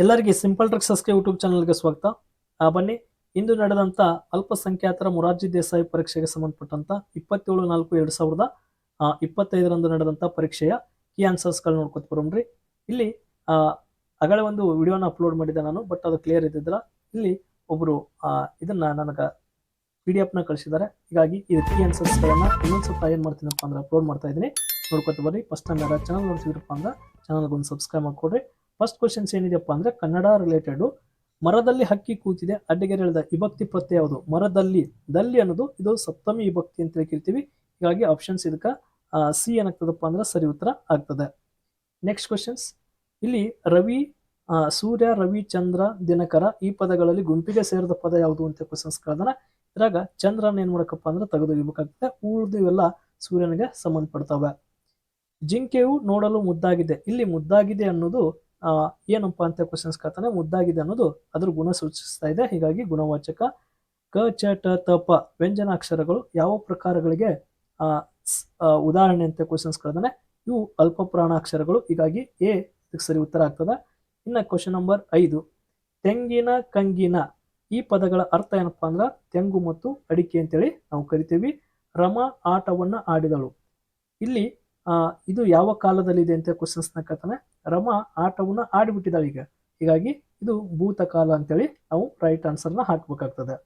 ಎಲ್ಲರಿಗೆ simple tricks ಅಸ್ಕೆ YouTube ಚಾನಲ್ಗೆ ಸ್ವಾಗತ. ಆ, ಬನ್ನಿ. ಇಂದು ನಡೆದಂತ ಅಲ್ಪಸಂಖ್ಯಾತರ ಮೊರಾರ್ಜಿ ದೇಸಾಯಿ ಪರೀಕ್ಷೆಗೆ ಸಂಬಂಧಪಟ್ಟಂತ ಇಪ್ಪತ್ತೇಳು ನಾಲ್ಕು ಎರಡು ಸಾವಿರದ ಇಪ್ಪತ್ತೈದರಂದು ನಡೆದಂತ ಪರೀಕ್ಷೆಯ ಕೀ ಆನ್ಸರ್ಸ್ಗಳು ನೋಡ್ಕೊತ ಬರೋಣ್ರಿ. ಇಲ್ಲಿ ಆಗಲೇ ಒಂದು ವಿಡಿಯೋನ ಅಪ್ಲೋಡ್ ಮಾಡಿದ್ದೆ ನಾನು ಬಟ್ ಅದು ಕ್ಲಿಯರ್ ಇದ್ದಿದ್ರ ಇಲ್ಲಿ ಒಬ್ರು ಆ, ಇದನ್ನ ನನಗೆ ಪಿ ಡಿ ಎಫ್ನ ಕಳಿಸಿದ್ದಾರೆ. ಹೀಗಾಗಿ ಇದು ಕೀ ಆನ್ಸರ್ಸ್ಗಳನ್ನ ಇನ್ನೊಂದು ಸ್ವಲ್ಪ ಏನು ಮಾಡ್ತೀನಪ್ಪ ಅಂದ್ರೆ ಅಪ್ಲೋಡ್ ಮಾಡ್ತಾ ಇದ್ದೀನಿ. ನೋಡ್ಕೊತ ಬರ್ರಿ ಫಸ್ಟ್ ಟೈಮ್ ಯಾರು ಚಾನಲ್ ನೋಡ್ತಿದ್ರಪ್ಪ ಅಂದ್ರೆ ಚಾನಲ್ಗೆ ಒಂದು ಸಬ್ಸ್ಕ್ರೈಬ್ ಮಾಡ್ಕೊಡ್ರಿ. ಫಸ್ಟ್ ಕ್ವಶನ್ಸ್ ಏನಿದೆಯಪ್ಪ ಅಂದ್ರೆ ಕನ್ನಡ ರಿಲೇಟೆಡು ಮರದಲ್ಲಿ ಹಕ್ಕಿ ಕೂತಿದೆ ಅಡ್ಡಗೆರೆಳಿದ ವಿಭಕ್ತಿ ಪ್ರತ್ಯಯ ಯಾವುದು? ಮರದಲ್ಲಿ, ದಲ್ಲಿ ಅನ್ನೋದು ಇದು ಸಪ್ತಮಿ ವಿಭಕ್ತಿ ಅಂತ ಕರಿತೀವಿ ಹೀಗಾಗಿ ಆಪ್ಷನ್ಸ್ ಇದಕ್ಕೆ ಸಿ ಏನಾಗ್ತದಪ್ಪ ಅಂದ್ರೆ ಸರಿ ಉತ್ತರ ಆಗ್ತದೆ. ನೆಕ್ಸ್ಟ್ ಕ್ವಶನ್ಸ್ ಇಲ್ಲಿ ರವಿ ಸೂರ್ಯ, ರವಿ, ಚಂದ್ರ, ದಿನಕರ ಈ ಪದಗಳಲ್ಲಿ ಗುಂಪಿಗೆ ಸೇರಿದ ಪದ ಯಾವುದು ಅಂತ ಕ್ವಶನ್ಸ್ ಕೇಳಿದಾನ. ಇದ್ರಾಗ ಚಂದ್ರನ ಏನ್ ಮಾಡಕಪ್ಪ ಅಂದ್ರೆ ತೆಗೆದುಗಿಬೇಕಾಗ್ತದೆ ಉಳಿದು ಇವೆಲ್ಲ ಸೂರ್ಯನಿಗೆ ಸಂಬಂಧಪಡ್ತವೆ. ಜಿಂಕೆಯು ನೋಡಲು ಮುದ್ದಾಗಿದೆ. ಇಲ್ಲಿ ಮುದ್ದಾಗಿದೆ ಅನ್ನೋದು ಏನಪ್ಪಾ ಅಂತ ಕ್ವಶನ್ಸ್ ಕೇಳ್ತಾನೆ, ಮುದ್ದಾಗಿದೆ ಅನ್ನೋದು ಅದ್ರ ಗುಣ ಸೂಚಿಸ್ತಾ ಇದೆ. ಹೀಗಾಗಿ ಗುಣವಾಚಕ ಕ, ಚ, ಟ, ತ, ಪ ವ್ಯಂಜನಾಕ್ಷರಗಳು ಯಾವ ಪ್ರಕಾರಗಳಿಗೆ ಉದಾಹರಣೆ ಅಂತ ಕ್ವಶನ್ಸ್ ಕಳೆದಾನೆ ಇವು ಅಲ್ಪ ಪ್ರಾಣಾಕ್ಷರಗಳು. ಹೀಗಾಗಿ ಎ ಸರಿ ಉತ್ತರ ಆಗ್ತದೆ. ಇನ್ನ ಕ್ವಶನ್ ನಂಬರ್ ಐದು. ತೆಂಗಿನ ಕಂಗಿನ ಈ ಪದಗಳ ಅರ್ಥ ಏನಪ್ಪಾ ಅಂದ್ರ ತೆಂಗು ಮತ್ತು ಅಡಿಕೆ ಅಂತೇಳಿ ನಾವು ಕರಿತೀವಿ. ರಮ ಆಟವನ್ನ ಆಡಿದಳು. ಇಲ್ಲಿ ಇದು ಯಾವ ಕಾಲದಲ್ಲಿದೆ ಅಂತ ಕ್ವಶನ್ಸ್ ಕೇಳ್ತಾನೆ ರಮ ಆಟವನ್ನ ಆಡಿಬಿಟ್ಟಿದ್ದಾಳೆ ಈಗ. ಹೀಗಾಗಿ ಇದು ಭೂತಕಾಲ ಅಂತೇಳಿ ನಾವು ರೈಟ್ ಆನ್ಸರ್ನ ಹಾಕ್ಬೇಕಾಗ್ತದೆ.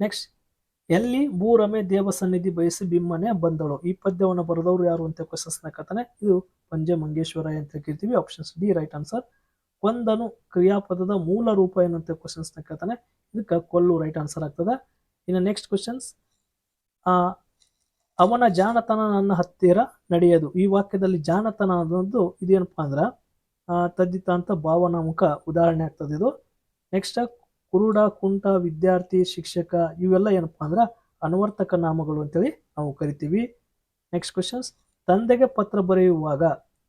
ನೆಕ್ಸ್ಟ್ ಎಲ್ಲಿ ಭೂರಮೆ ದೇವ ಸನ್ನಿಧಿ ಬಯಸಿ ಬಿಮ್ಮನೆ ಬಂದಳು? ಈ ಪದ್ಯವನ್ನು ಬರೆದವರು ಯಾರು ಅಂತ ಕ್ವಶನ್ಸ್ ಕೇಳ್ತಾನೆ ಇದು ಪಂಜೆ ಮಂಗೇಶ್ವರ ಅಂತ ಕೇಳ್ತೀವಿ. ಆಪ್ಷನ್ಸ್ ಡಿ ರೈಟ್ ಆನ್ಸರ್ ಕೊಂದನು ಕ್ರಿಯಾಪದದ ಮೂಲ ರೂಪ ಏನು ಅಂತ ಕ್ವಶನ್ಸ್ ಕೇಳ್ತಾನೆ ಇದಕ್ಕೆ ಕೊಲ್ಲು ರೈಟ್ ಆನ್ಸರ್ ಆಗ್ತದೆ. ಇನ್ನು ನೆಕ್ಸ್ಟ್ ಕ್ವಶನ್ಸ್ ಆ ಅವನ ಜಾಣತನ ನನ್ನ ಹತ್ತಿರ ನಡೆಯದು. ಈ ವಾಕ್ಯದಲ್ಲಿ ಜಾಣತನ ಅನ್ನೋದು ಇದೇನಪ್ಪ ಅಂದ್ರೆ ತದ್ದಿತ ಅಂತ ಭಾವನಾಮುಖ ಉದಾಹರಣೆ ಆಗ್ತದೆ ಇದು. ನೆಕ್ಸ್ಟ್ ಕುರುಡ, ಕುಂಟ, ವಿದ್ಯಾರ್ಥಿ, ಶಿಕ್ಷಕ, ಇವೆಲ್ಲ ಏನಪ್ಪಾ ಅಂದ್ರೆ ಅನುವರ್ತಕ ನಾಮಗಳು ಅಂತೇಳಿ ನಾವು ಕರಿತೀವಿ. ನೆಕ್ಸ್ಟ್ ಕ್ವಶನ್ಸ್ ತಂದೆಗೆ ಪತ್ರ ಬರೆಯುವಾಗ,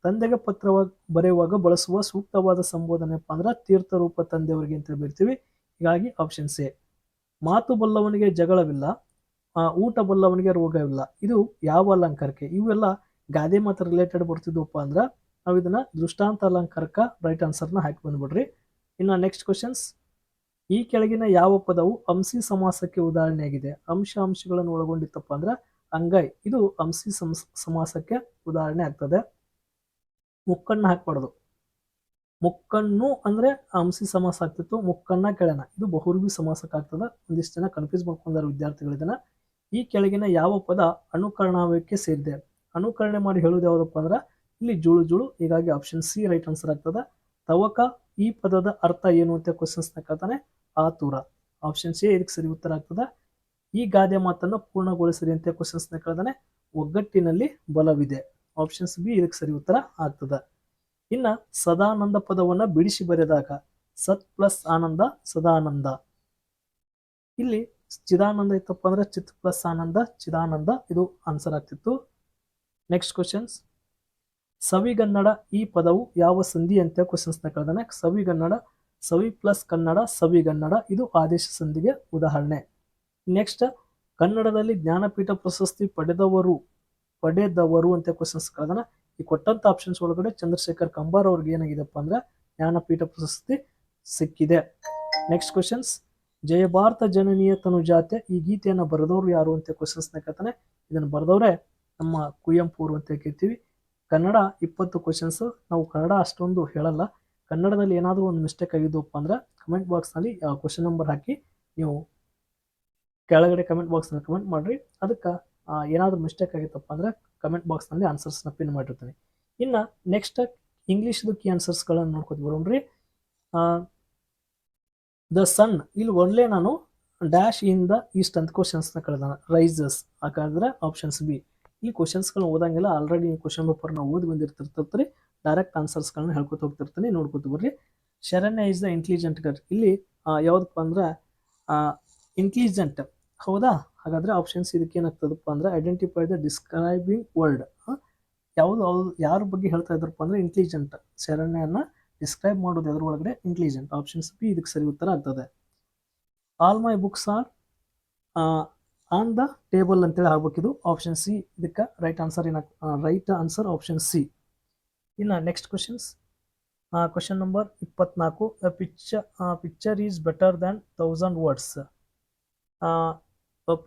ತಂದೆಗೆ ಪತ್ರ ಬರೆಯುವಾಗ ಬಳಸುವ ಸೂಕ್ತವಾದ ಸಂಬೋಧನೆ ಸಂಬೋಧನೆಪ್ಪ ಅಂದ್ರೆ ತೀರ್ಥರೂಪ ತಂದೆಯವರಿಗೆ ಅಂತ ಬರಿತೀವಿ ಹೀಗಾಗಿ ಆಪ್ಷನ್ ಎ ಮಾತು ಬಲ್ಲವನಿಗೆ ಜಗಳವಿಲ್ಲ ಊಟ ಬಲ್ಲವನಿಗೆ ರೋಗವಿಲ್ಲ. ಇದು ಯಾವ ಅಲಂಕಾರಕ್ಕೆ? ಇವೆಲ್ಲ ಗಾದೆ ಮಾತ್ರ ರಿಲೇಟೆಡ್ ಬರ್ತಿದ್ವಪ್ಪ ಅಂದ್ರೆ ನಾವು ಇದನ್ನ ದೃಷ್ಟಾಂತ ಅಲಂಕಾರಕ್ಕ ರೈಟ್ ಆನ್ಸರ್ನ ಹಾಕಿ ಬಂದ್ಬಿಡ್ರಿ. ಇನ್ನು ನೆಕ್ಸ್ಟ್ ಕ್ವಶನ್ಸ್ ಈ ಕೆಳಗಿನ ಯಾವ ಪದವು ಅಂಸಿ ಸಮಾಸಕ್ಕೆ ಉದಾಹರಣೆಯಾಗಿದೆ? ಅಂಶ ಅಂಶಗಳನ್ನು ಒಳಗೊಂಡಿತ್ತಪ್ಪ ಅಂದ್ರೆ ಅಂಗೈ ಇದು ಅಂಸಿ ಸಮ- ಸಮಾಸಕ್ಕೆ ಉದಾಹರಣೆ ಆಗ್ತದೆ. ಮುಕ್ಕಣ್ಣ ಹಾಕ್ಬಾರ್ದು. ಮುಕ್ಕಣ್ಣು ಅಂದ್ರೆ ಅಂಸಿ ಸಮಾಸ ಆಗ್ತಿತ್ತು ಮುಕ್ಕಣ್ಣ ಕೆಳನ. ಇದು ಬಹುರ್ವಿ ಸಮಾಸಕ್ಕೆ ಆಗ್ತದೆ. ಒಂದಿಷ್ಟು ಜನ ಕನ್ಫ್ಯೂಸ್ ಮಾಡ್ಕೊಂಡಾರ ವಿದ್ಯಾರ್ಥಿಗಳಿದನ್ನ ಈ ಕೆಳಗಿನ ಯಾವ ಪದ ಅನುಕರಣಾವಕ್ಕೆ ಸೇರಿದೆ? ಅನುಕರಣೆ ಮಾಡಿ ಹೇಳೋದು ಯಾವುದಪ್ಪ ಅಂದ್ರೆ, ಇಲ್ಲಿ ಜುಳು ಜುಳು, ಹೀಗಾಗಿ ಆಪ್ಷನ್ ಸಿ ರೈಟ್ ಆನ್ಸರ್ ಆಗ್ತದೆ. ತವಕ, ಈ ಪದದ ಅರ್ಥ ಏನು ಅಂತ ಕ್ವಶನ್ಸ್ ಕೇಳ್ತಾನೆ ಆತುರ. ಆಪ್ಷನ್ ಸಿ ಇದಕ್ಕೆ ಸರಿ ಉತ್ತರ ಆಗ್ತದೆ. ಈ ಗಾದೆ ಮಾತನ್ನು ಪೂರ್ಣಗೊಳಿಸಿರಿ ಅಂತ ಕ್ವಶನ್ಸ್ ಕೇಳ್ತಾನೆ. ಒಗ್ಗಟ್ಟಿನಲ್ಲಿ ಬಲವಿದೆ. ಆಪ್ಷನ್ಸ್ ಬಿ ಇದಕ್ಕೆ ಸರಿ ಉತ್ತರ ಆಗ್ತದೆ. ಇನ್ನ ಸದಾನಂದ ಪದವನ್ನ ಬಿಡಿಸಿ ಬರೆದಾಗ, ಸತ್ ಪ್ಲಸ್ ಆನಂದ, ಸದಾನಂದ. ಇಲ್ಲಿ ಚಿದಾನಂದ ಇತ್ತಪ್ಪ ಅಂದ್ರೆ ಚಿತ್ ಪ್ಲಸ್ ಆನಂದ ಚಿದಾನಂದ ಇದು ಆನ್ಸರ್ ಆಗ್ತಿತ್ತು. ನೆಕ್ಸ್ಟ್ ಕ್ವಶನ್ಸ್ ಸವಿಗನ್ನಡ ಈ ಪದವು ಯಾವ ಸಂಧಿ ಅಂತ ಕ್ವಶನ್ಸ್ ಕೇಳಿದಾನೆ. ಸವಿಗನ್ನಡ, ಸವಿ ಪ್ಲಸ್ ಕನ್ನಡ, ಸವಿಗನ್ನಡ ಇದು ಆದೇಶ ಸಂಧಿಗೆ ಉದಾಹರಣೆ. ನೆಕ್ಸ್ಟ್ ಕನ್ನಡದಲ್ಲಿ ಜ್ಞಾನಪೀಠ ಪ್ರಶಸ್ತಿ ಪಡೆದವರು ಪಡೆದವರು ಅಂತ ಕ್ವಶನ್ಸ್ ಕೇಳಿದಾನ. ಈ ಕೊಟ್ಟಂತ ಆಪ್ಷನ್ಸ್ ಒಳಗಡೆ ಚಂದ್ರಶೇಖರ್ ಕಂಬಾರ್ ಅವ್ರಿಗೆ ಏನಾಗಿದೆಪ್ಪ ಅಂದ್ರೆ ಜ್ಞಾನಪೀಠ ಪ್ರಶಸ್ತಿ ಸಿಕ್ಕಿದೆ. ನೆಕ್ಸ್ಟ್ ಕ್ವಶನ್ಸ್ ಜಯ ಭಾರತ ಜನನೀಯ ತನುಜಾತೆ ಈ ಗೀತೆಯನ್ನು ಬರೆದವರು ಯಾರು ಅಂತ ಕ್ವಶನ್ಸ್ ಕೇಳ್ತಾನೆ. ಇದನ್ನು ಬರೆದವ್ರೆ ನಮ್ಮ ಕುವೆಂಪು ಅವರು ಅಂತ ಕೇಳ್ತೀವಿ. ಕನ್ನಡ ಇಪ್ಪತ್ತು ಕ್ವಶನ್ಸ್ ನಾವು ಕನ್ನಡ ಅಷ್ಟೊಂದು ಹೇಳಲ್ಲ. ಕನ್ನಡದಲ್ಲಿ ಏನಾದರೂ ಒಂದು ಮಿಸ್ಟೇಕ್ ಆಗಿದ್ದಪ್ಪ ಅಂದ್ರೆ ಕಮೆಂಟ್ ಬಾಕ್ಸ್ನಲ್ಲಿ ಕ್ವಶನ್ ನಂಬರ್ ಹಾಕಿ ನೀವು ಕೆಳಗಡೆ ಕಮೆಂಟ್ ಬಾಕ್ಸ್ನಲ್ಲಿ ಕಮೆಂಟ್ ಮಾಡಿರಿ. ಅದಕ್ಕೆ ಏನಾದರೂ ಮಿಸ್ಟೇಕ್ ಆಗಿತ್ತಪ್ಪ ಅಂದ್ರೆ ಕಮೆಂಟ್ ಬಾಕ್ಸ್ನಲ್ಲಿ ಆನ್ಸರ್ಸ್ನ ಪಿನ್ ಮಾಡಿರ್ತೀನಿ. ಇನ್ನು ನೆಕ್ಸ್ಟ್ ಇಂಗ್ಲೀಷ್ದು ಕೀ ಆನ್ಸರ್ಸ್ಗಳನ್ನು ನೋಡ್ಕೊತ ಬರೋಣ್ರಿ. ದ ಸನ್. ಇಲ್ಲಿ ಒಳ್ಳೆ ನಾನು ಡ್ಯಾಶ್ ಇನ್ ದ ಈಸ್ಟ್ ಅಂತ ಕ್ವಶನ್ಸ್ನ ಕಳೆದಾನ. ರೈಸಸ್. ಹಾಗಾದ್ರೆ ಆಪ್ಷನ್ಸ್ ಬಿ. ಈ ಕ್ವಶನ್ಸ್ಗಳನ್ನ ಓದಂಗಿಲ್ಲ ಆಲ್ರೆಡಿ ಕ್ವಶನ್ ಪೇಪರ್ನ ಓದಿ ಬಂದಿರ್ತಿರ್ತೈತ್ರಿ. ಡೈರೆಕ್ಟ್ ಆನ್ಸರ್ಸ್ಗಳನ್ನ ಹೇಳ್ಕೊತ ಹೋಗ್ತಿರ್ತೀನಿ. ನೋಡ್ಕೊತ ಬರ್ರಿ. Sharanya is the intelligent girl ಇಲ್ಲಿ ಯಾವ್ದಪ್ಪ ಅಂದ್ರೆ ಇಂಟೆಲಿಜೆಂಟ್ ಹೌದಾ? ಹಾಗಾದ್ರೆ ಆಪ್ಷನ್ಸ್ ಇದಕ್ಕೆ ಏನಾಗ್ತದಪ್ಪ ಅಂದ್ರೆ ಐಡೆಂಟಿಫೈ ದ ಡಿಸ್ಕ್ರೈಬಿಂಗ್ ವರ್ಲ್ಡ್ ಯಾವುದು ಯಾರ ಬಗ್ಗೆ ಹೇಳ್ತಾ ಇದ್ರಪ್ಪ ಅಂದ್ರೆ ಇಂಟೆಲಿಜೆಂಟ್ ಶರಣ್ಯನ ಡಿಸ್ಕ್ರೈಬ್ ಮಾಡೋದು ಅದ್ರ ಒಳಗಡೆ ಇಂಟೆಲಿಜೆಂಟ್ ಆಪ್ಷನ್ಸ್ ಬಿ ಇದಕ್ಕೆ ಸರಿ ಉತ್ತರ ಆಗ್ತದೆ. All my books are on the table ಅಂತೇಳಿ ಆಗ್ಬೇಕಿದು ಆಪ್ಷನ್ ಸಿ ಇದಕ್ಕೆ ರೈಟ್ ಆನ್ಸರ್ ಏನ ರೈಟ್ ಆನ್ಸರ್ ಆಪ್ಷನ್ ಸಿ ಇನ್ನು ನೆಕ್ಸ್ಟ್ ಕ್ವಶನ್ಸ್ ಕ್ವಶನ್ ನಂಬರ್ ಇಪ್ಪತ್ನಾಲ್ಕು. Picture picture is better than thousand words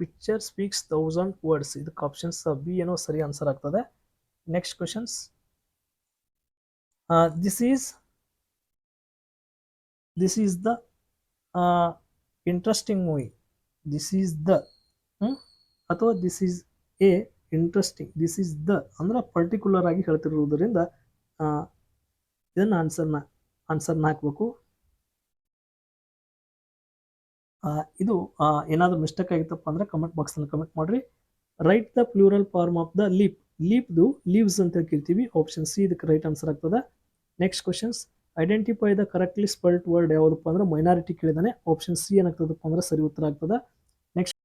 picture speaks thousand words ಇದಕ್ಕೆ ಆಪ್ಷನ್ಸ್ ಬಿ ಏನೋ ಸರಿ answer ಆಗ್ತದೆ. Next questions this is this is the interesting movie this is the ಅಥವಾ this is a interesting this is the ಅಂದ್ರೆ particular ಆಗಿ ಹೇಳ್ತಿರುವುದರಿಂದ ಇದನ್ನ ಆನ್ಸರ್ನ ಆನ್ಸರ್ನ ಹಾಕ್ಬೇಕು. ಇದು ಏನಾದರೂ ಮಿಸ್ಟೇಕ್ ಆಗಿತ್ತಪ್ಪ ಅಂದ್ರೆ ಕಮೆಂಟ್ ಬಾಕ್ಸ್ನಲ್ಲಿ ಕಮೆಂಟ್ ಮಾಡ್ರಿ. Write the plural form of the leaf ಲೀಪ್ದು leaves ಅಂತ ಕೇಳ್ತೀವಿ ಆಪ್ಷನ್ ಸಿ ಇದಕ್ಕೆ ರೈಟ್ ಆನ್ಸರ್ ಆಗ್ತದೆ. Next questions identify the correctly spelt word ಯಾವುದಪ್ಪ ಅಂದ್ರೆ ಮೈನಾರಿಟಿ ಕೇಳಿದಾನೆ. ಆಪ್ಷನ್ ಸಿ ಏನಾಗ್ತದಪ್ಪ ಅಂದ್ರೆ ಸರಿ ಉತ್ತರ ಆಗ್ತದೆ. Next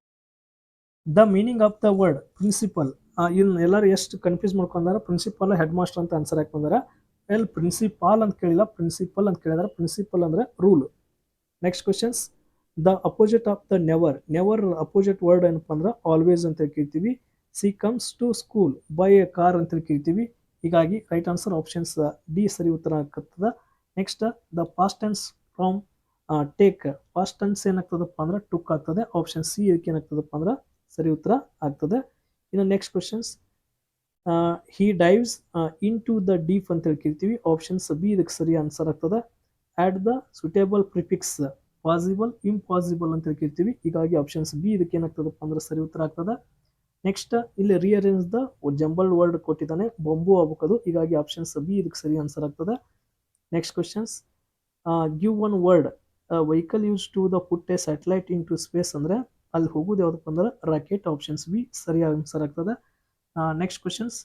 the meaning of the word principle ಇನ್ನು ಎಲ್ಲರೂ ಎಷ್ಟು ಕನ್ಫ್ಯೂಸ್ ಮಾಡ್ಕೊಂಡಾರ? ಪ್ರಿನ್ಸಿಪಲ್ ಹೆಡ್ ಮಾಸ್ಟರ್ ಅಂತ ಆನ್ಸರ್ ಅಂದ್ರ ಎಲ್ ಪ್ರಿನ್ಸಿಪಾಲ್ ಅಂತ ಕೇಳಿಲ್ಲ. ಪ್ರಿನ್ಸಿಪಲ್ ಅಂತ ಕೇಳಿದಾರೆ. ಪ್ರಿನ್ಸಿಪಲ್ ಅಂದ್ರೆ rule next questions the opposite of the never never opposite word ಏನಪ್ಪ ಅಂದ್ರೆ ಆಲ್ವೇಸ್ ಅಂತ ಕೇಳ್ತೀವಿ C comes to school by a car ಅಂತ ಕೇಳ್ತೀವಿ ಹೀಗಾಗಿ ರೈಟ್ ಆನ್ಸರ್ ಆಪ್ಷನ್ಸ್ ಡಿ ಸರಿ ಉತ್ತರ ಆಗ್ತದ. Next the past tense from take past tense ಏನಾಗ್ತದಪ್ಪ ಅಂದ್ರೆ ಟುಕ್ ಆಗ್ತದೆ. ಆಪ್ಷನ್ ಸಿ ಇದಕ್ಕೆ ಏನಾಗ್ತದಪ್ಪ ಅಂದ್ರೆ ಸರಿ ಉತ್ತರ ಆಗ್ತದೆ. ಇನ್ನು next questions he dives into the deep ಅಂತ ಹೇಳ್ಕಿರ್ತೀವಿ. ಆಪ್ಷನ್ಸ್ ಬಿ ಇದಕ್ಕೆ ಸರಿ ಆನ್ಸರ್ ಆಗ್ತದೆ. Add the suitable prefix possible impossible ಅಂತ ಹೇಳ್ಕಿರ್ತೀವಿ. ಹೀಗಾಗಿ ಆಪ್ಷನ್ಸ್ ಬಿ ಇದಕ್ಕೆ ಏನಾಗ್ತದಪ್ಪ ಅಂದ್ರೆ ಸರಿ ಉತ್ತರ ಆಗ್ತದೆ. ನೆಕ್ಸ್ಟ್ ಇಲ್ಲಿ ರಿಯರೇಂಜ್ ದ ಜಂಬಲ್ ವರ್ಡ್ ಕೊಟ್ಟಿದ್ದಾನೆ. ಬೊಂಬು ಆಗ್ಬೇಕದು. ಹೀಗಾಗಿ ಆಪ್ಷನ್ಸ್ ಬಿ ಇದಕ್ಕೆ ಸರಿ ಆನ್ಸರ್ ಆಗ್ತದೆ. Next questions give one word vehicle use to the put a satellite into space ಅಂದರೆ ಅಲ್ಲಿ ಹೋಗೋದು ಯಾವುದಪ್ಪ ಅಂದ್ರೆ ರಾಕೆಟ್ ಆಪ್ಷನ್ಸ್ ಬಿ ಸರಿಯಾದ ಆನ್ಸರ್ ಆಗ್ತದೆ. Next questions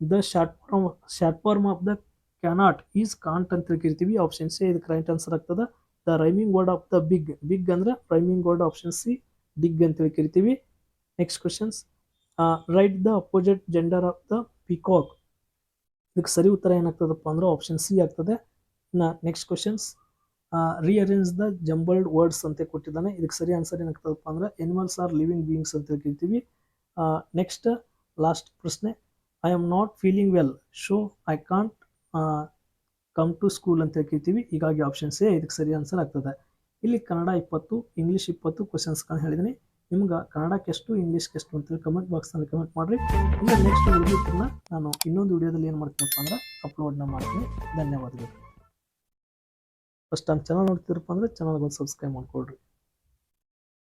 the short form short form of the cannot is can't ಅಂತ ತಿಳ್ಕಿರ್ತೀವಿ. ಆಪ್ಷನ್ ಸಿ ಇದು ರೈಟ್ ಆನ್ಸರ್ ಆಗ್ತದೆ. The rhyming word of the big big ಅಂದ್ರೆ rhyming word option C dig ಅಂತ ತಿಳ್ಕಿರ್ತೀವಿ. Next questions write the opposite gender of the peacock ಇದಕ್ಕೆ ಸರಿ ಉತ್ತರ ಏನಾಗ್ತದಪ್ಪ ಅಂದ್ರೆ ಆಪ್ಷನ್ ಸಿ ಆಗ್ತದೆ. Next questions rearrange the jumbled words ಅಂತ ಕೊಟ್ಟಿದ್ದಾನೆ. ಇದಕ್ಕೆ ಸರಿ ಆನ್ಸರ್ ಏನಾಗ್ತದಪ್ಪ ಅಂದ್ರೆ ಎನಿಮಲ್ಸ್ ಆರ್ ಲಿವಿಂಗ್ ಬೀಯಿಂಗ್ಸ್ ಅಂತ ಕೇಳ್ತೀವಿ ನೆಕ್ಸ್ಟ್ ಲಾಸ್ಟ್ ಪ್ರಶ್ನೆ. I am not feeling well so I can't come to school ಅಂತ ಕೇಳ್ತೀವಿ ಹೀಗಾಗಿ ಆಪ್ಷನ್ಸ್ ಎ ಇದಕ್ಕೆ ಸರಿ ಆನ್ಸರ್ ಆಗ್ತದೆ. ಇಲ್ಲಿ ಕನ್ನಡ ಇಪ್ಪತ್ತು ಇಂಗ್ಲೀಷ್ ಇಪ್ಪತ್ತು ಕ್ವಶನ್ಸ್ಗಳನ್ನ ಹೇಳಿದ್ದೀನಿ. ನಿಮ್ಗೆ ಕನ್ನಡಕ್ಕೆ ಎಷ್ಟು ಇಂಗ್ಲೀಷ್ಗೆ ಎಷ್ಟು ಅಂತೇಳಿ ಕಮೆಂಟ್ ಬಾಕ್ಸ್ನಲ್ಲಿ ಕಮೆಂಟ್ ಮಾಡಿರಿ. ಇನ್ನು ನೆಕ್ಸ್ಟ್ ವಿಡಿಯೋದನ್ನ ನಾನು ಇನ್ನೊಂದು ವಿಡಿಯೋದಲ್ಲಿ ಏನು ಮಾಡ್ತೀನಪ್ಪ ಅಂದ್ರೆ ಅಪ್ಲೋಡ್ನ ಮಾಡ್ತೀನಿ. ಧನ್ಯವಾದಗಳು. ಫಸ್ಟ್ ನಮ್ಮ ಚಾನಲ್ ನೋಡ್ತಿರಪ್ಪ ಅಂದರೆ ಚಾನಲ್ಗೆ ಒಂದು ಸಬ್ಸ್ಕ್ರೈಬ್ ಮಾಡ್ಕೊಳ್ರಿ.